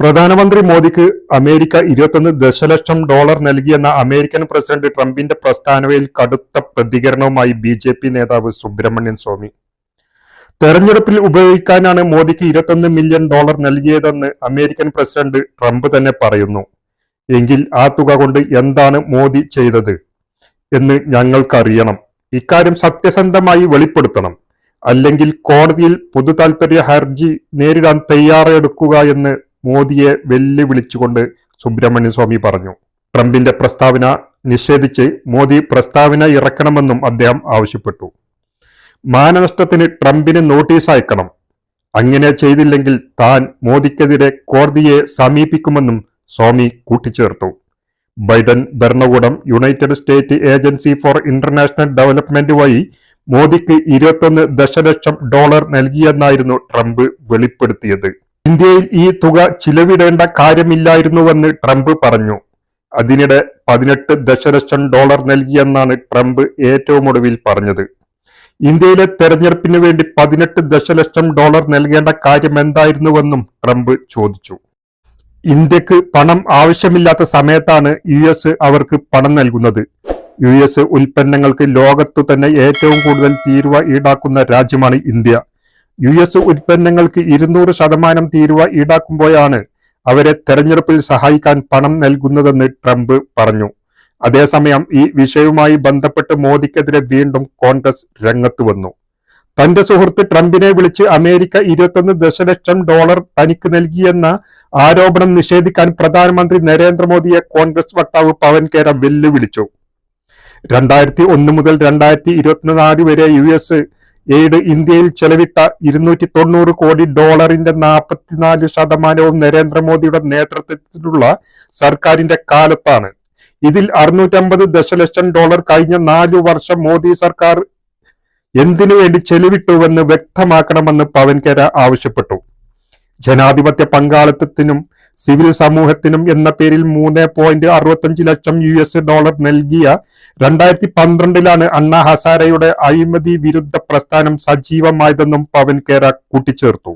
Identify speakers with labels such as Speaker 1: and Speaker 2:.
Speaker 1: പ്രധാനമന്ത്രി മോദിക്ക് അമേരിക്ക ഇരുപത്തൊന്ന് ദശലക്ഷം ഡോളർ നൽകിയെന്ന അമേരിക്കൻ പ്രസിഡന്റ് ട്രംപിന്റെ പ്രസ്താവനയിൽ കടുത്ത പ്രതികരണവുമായി ബി ജെ പി നേതാവ് സുബ്രഹ്മണ്യൻ സ്വാമി. തെരഞ്ഞെടുപ്പിൽ ഉപയോഗിക്കാനാണ് മോദിക്ക് ഇരുപത്തൊന്ന് മില്യൺ ഡോളർ നൽകിയതെന്ന് അമേരിക്കൻ പ്രസിഡന്റ് ട്രംപ് തന്നെ പറയുന്നു. എങ്കിൽ ആ തുക കൊണ്ട് എന്താണ് മോദി ചെയ്തത് എന്ന് ഞങ്ങൾക്കറിയണം. ഇക്കാര്യം സത്യസന്ധമായി വെളിപ്പെടുത്തണം. അല്ലെങ്കിൽ കോടതിയിൽ പൊതു താൽപര്യ ഹർജി നേരിടാൻ തയ്യാറെടുക്കുക എന്ന് മോദിയെ വെല്ലുവിളിച്ചുകൊണ്ട് സുബ്രഹ്മണ്യ സ്വാമി പറഞ്ഞു. ട്രംപിന്റെ പ്രസ്താവന നിഷേധിച്ച് മോദി പ്രസ്താവന ഇറക്കണമെന്നും അദ്ദേഹം ആവശ്യപ്പെട്ടു. മാനനഷ്ടത്തിന് ട്രംപിന് നോട്ടീസ് അയക്കണം. അങ്ങനെ ചെയ്തില്ലെങ്കിൽ താൻ മോദിക്കെതിരെ കോടതിയെ സമീപിക്കുമെന്നും സ്വാമി കൂട്ടിച്ചേർത്തു. ബൈഡൻ ഭരണകൂടം United State agency for international development വഴി മോദിക്ക് ഇരുപത്തൊന്ന് ദശലക്ഷം ഡോളർ നൽകിയെന്നായിരുന്നു ട്രംപ് വെളിപ്പെടുത്തിയത്. ഇന്ത്യയിൽ ഈ തുക ചിലവിടേണ്ട കാര്യമില്ലായിരുന്നുവെന്ന് ട്രംപ് പറഞ്ഞു. അതിനിടെ പതിനെട്ട് ദശലക്ഷം ഡോളർ നൽകിയെന്നാണ് ട്രംപ് ഏറ്റവും ഒടുവിൽ പറഞ്ഞത്. ഇന്ത്യയിലെ തെരഞ്ഞെടുപ്പിന് വേണ്ടി പതിനെട്ട് ദശലക്ഷം ഡോളർ നൽകേണ്ട കാര്യം എന്തായിരുന്നുവെന്നും ട്രംപ് ചോദിച്ചു. ഇന്ത്യയ്ക്ക് പണം ആവശ്യമില്ലാത്ത സമയത്താണ് യു എസ് അവർക്ക് പണം നൽകുന്നത്. യു എസ് ഉൽപ്പന്നങ്ങൾക്ക് ലോകത്തു തന്നെ ഏറ്റവും കൂടുതൽ തീരുവ ഈടാക്കുന്ന രാജ്യമാണ് ഇന്ത്യ. യു എസ് ഉൽപ്പന്നങ്ങൾക്ക് ഇരുന്നൂറ് ശതമാനം തീരുവ ഈടാക്കുമ്പോഴാണ് അവരെ തെരഞ്ഞെടുപ്പിൽ സഹായിക്കാൻ പണം നൽകുന്നതെന്ന് ട്രംപ് പറഞ്ഞു. അതേസമയം ഈ വിഷയവുമായി ബന്ധപ്പെട്ട് മോദിക്കെതിരെ വീണ്ടും കോൺഗ്രസ് രംഗത്ത് വന്നു. തന്റെ സുഹൃത്ത് ട്രംപിനെ വിളിച്ച് അമേരിക്ക ഇരുപത്തൊന്ന് ദശലക്ഷം ഡോളർ തനിക്ക് നൽകിയെന്ന ആരോപണം നിഷേധിക്കാൻ പ്രധാനമന്ത്രി നരേന്ദ്രമോദിയെ കോൺഗ്രസ് വക്താവ് പവൻ കേര വെല്ലുവിളിച്ചു. രണ്ടായിരത്തി ഒന്ന് മുതൽ രണ്ടായിരത്തി ഇരുപത്തിനാല് വരെ യു എസ് എയ്ഡ് ഇന്ത്യയിൽ ചെലവിട്ട ഇരുന്നൂറ്റി തൊണ്ണൂറ് കോടി ഡോളറിന്റെ നാൽപ്പത്തിനാല് ശതമാനവും നരേന്ദ്രമോദിയുടെ നേതൃത്വത്തിലുള്ള സർക്കാരിന്റെ കാലത്താണ്. ഇതിൽ അറുന്നൂറ്റമ്പത് ദശലക്ഷം ഡോളർ കഴിഞ്ഞ നാലു വർഷം മോദി സർക്കാർ എന്തിനു വേണ്ടി ചെലവിട്ടുവെന്ന് വ്യക്തമാക്കണമെന്ന് പവൻ കേര ആവശ്യപ്പെട്ടു. ജനാധിപത്യ പങ്കാളിത്തത്തിനും സിവിൽ സമൂഹത്തിനും എന്ന പേരിൽ മൂന്ന് പോയിന്റ് അറുപത്തഞ്ച് ലക്ഷം യു എസ് ഡോളർ നൽകിയ രണ്ടായിരത്തി പന്ത്രണ്ടിലാണ് അണ്ണ ഹസാരയുടെ അഴിമതി വിരുദ്ധ പ്രസ്ഥാനം സജീവമായതെന്നും പവൻ കേര കൂട്ടിച്ചേർത്തു.